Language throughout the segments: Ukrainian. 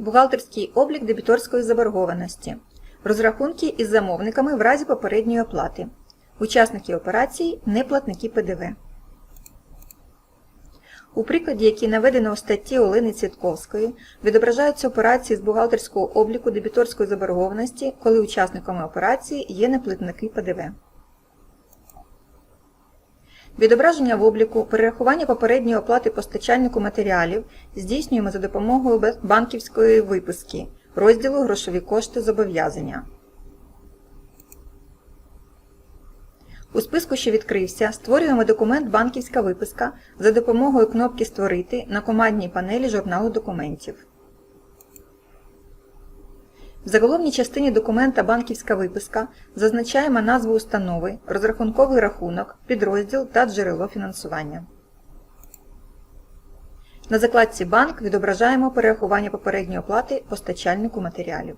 Бухгалтерський облік дебіторської заборгованості. Розрахунки із замовниками в разі попередньої оплати. Учасники операції – не платники ПДВ. У прикладі, який наведено у статті Олени Цвітковської, відображаються операції з бухгалтерського обліку дебіторської заборгованості, коли учасниками операції є неплатники ПДВ. Відображення в обліку, перерахування попередньої оплати постачальнику матеріалів здійснюємо за допомогою банківської виписки, розділу Грошові кошти зобов'язання. У списку, що відкрився, створюємо документ «Банківська виписка» за допомогою кнопки «Створити» на командній панелі журналу документів. В заголовній частині документа «Банківська виписка» зазначаємо назву установи, розрахунковий рахунок, підрозділ та джерело фінансування. На закладці «Банк» відображаємо перерахування попередньої оплати постачальнику матеріалів.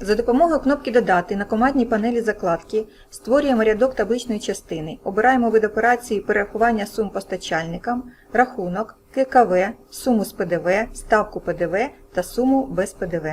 За допомогою кнопки Додати на командній панелі закладки створюємо рядок табличної частини, обираємо вид операції перерахування сум постачальникам, рахунок, ККВ, суму з ПДВ, ставку ПДВ та суму без ПДВ.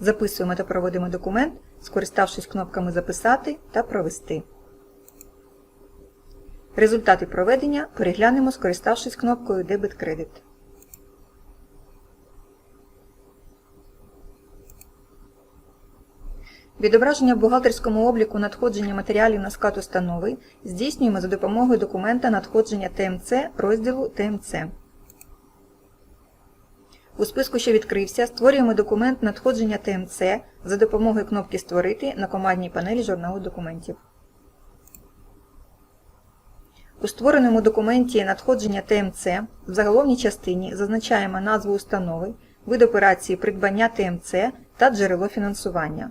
Записуємо та проводимо документ, скориставшись кнопками Записати та Провести. Результати проведення переглянемо, скориставшись кнопкою Дебет-кредит. Відображення в бухгалтерському обліку надходження матеріалів на склад установи здійснюємо за допомогою документа надходження ТМЦ розділу ТМЦ. У списку, що відкрився, створюємо документ надходження ТМЦ за допомогою кнопки Створити на командній панелі журналу документів. У створеному документі надходження ТМЦ в заголовній частині зазначаємо назву установи, вид операції придбання ТМЦ та джерело фінансування.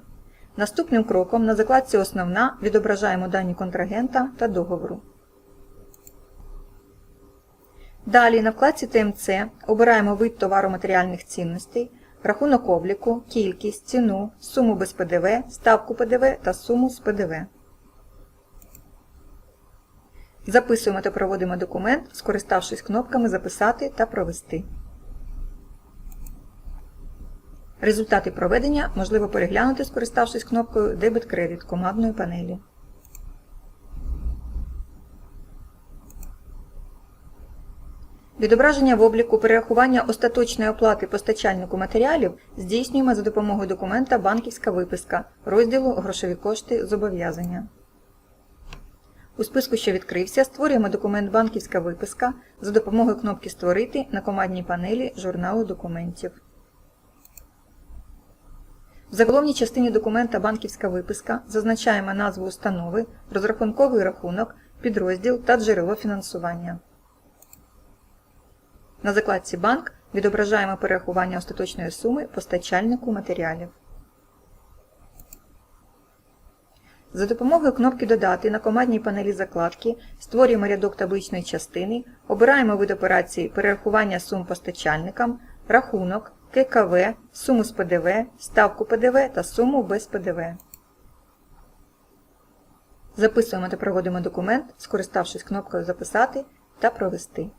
Наступним кроком на закладці Основна відображаємо дані контрагента та договору. Далі на вкладці ТМЦ обираємо вид товаро-матеріальних цінностей, рахунок обліку, кількість, ціну, суму без ПДВ, ставку ПДВ та суму з ПДВ. Записуємо та проводимо документ, скориставшись кнопками Записати та Провести. Результати проведення можливо переглянути, скориставшись кнопкою Дебет-кредит командної панелі. Відображення в обліку перерахування остаточної оплати постачальнику матеріалів здійснюємо за допомогою документа «Банківська виписка» розділу Грошові кошти зобов'язання. У списку, що відкрився, створюємо документ «Банківська виписка» за допомогою кнопки Створити на командній панелі журналу документів. В заголовній частині документа «Банківська виписка» зазначаємо назву установи, розрахунковий рахунок, підрозділ та джерело фінансування. На закладці «Банк» відображаємо перерахування остаточної суми постачальнику матеріалів. За допомогою кнопки Додати на командній панелі закладки створюємо рядок табличної частини, обираємо вид операції перерахування сум постачальникам, рахунок, ККВ, суму з ПДВ, ставку ПДВ та суму без ПДВ. Записуємо та проводимо документ, скориставшись кнопкою Записати та Провести.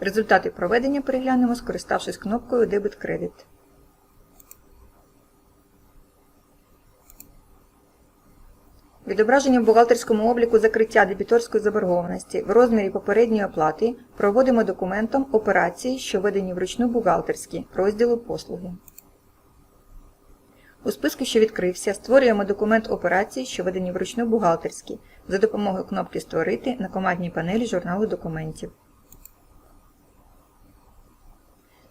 Результати проведення переглянемо, скориставшись кнопкою Дебет-кредит. Відображення в бухгалтерському обліку закриття дебіторської заборгованості в розмірі попередньої оплати проводимо документом операції, що введені вручну бухгалтерські, розділу послуги. У списку, що відкрився, створюємо документ операції, що введені вручну бухгалтерські, за допомогою кнопки Створити на командній панелі журналу документів.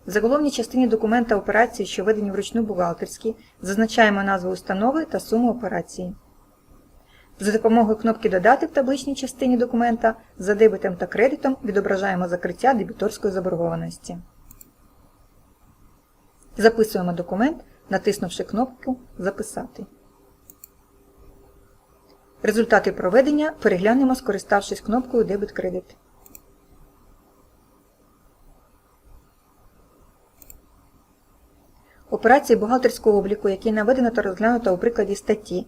В заголовній частині документа операції, що введені вручну бухгалтерські, зазначаємо назву установи та суму операції. За допомогою кнопки Додати в табличній частині документа за дебетом та кредитом відображаємо закриття дебіторської заборгованості. Записуємо документ, натиснувши кнопку Записати. Результати проведення переглянемо, скориставшись кнопкою Дебет-кредит. Операції бухгалтерського обліку, які наведено та розглянуто у прикладі статті,